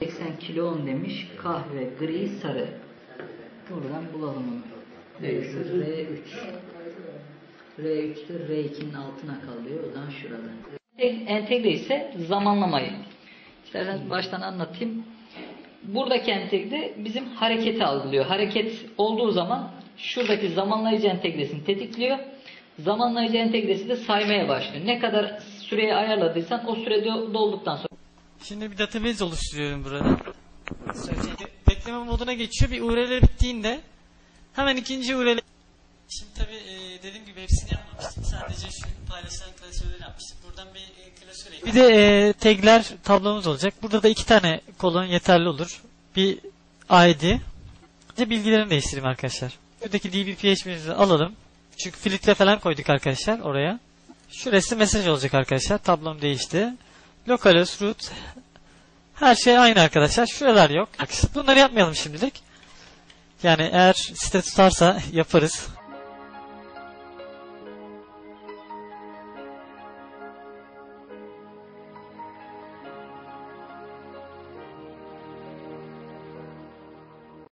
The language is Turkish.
...80 kilo on demiş. Kahve, gri, sarı. Buradan bulalım onu. Neyse R3. R3'te R2'nin altına kalıyor. O zaman şurada. Entegre ise zamanlamayı. İsterseniz baştan anlatayım. Buradaki entegre bizim hareketi algılıyor. Hareket olduğu zaman şuradaki zamanlayıcı entegresini tetikliyor. Zamanlayıcı entegresi de saymaya başlıyor. Ne kadar süreyi ayarladıysan o süre do- dolduktan sonra Şimdi bir database oluşturuyorum burada. Söyleyeceğim. Bekleme moduna geçiyor. Bir URL bittiğinde hemen ikinci URL Şimdi tabi dediğim gibi hepsini yapmamıştım. Sadece şu paylaşılan klasörleri yapmıştık. Buradan bir e, klasör ekledim. Bir de e, tagler tablomuz olacak. Burada da iki tane kolon yeterli olur. Bir ID. Bir de bilgilerini değiştireyim arkadaşlar. Buradaki dbphp'mizi alalım. Çünkü filtre falan koyduk arkadaşlar oraya. Şurası mesaj olacak arkadaşlar. Tablom değişti. Localhost root her şey aynı arkadaşlar. Şuralar yok. Bunları yapmayalım şimdilik. Yani eğer site tutarsa yaparız.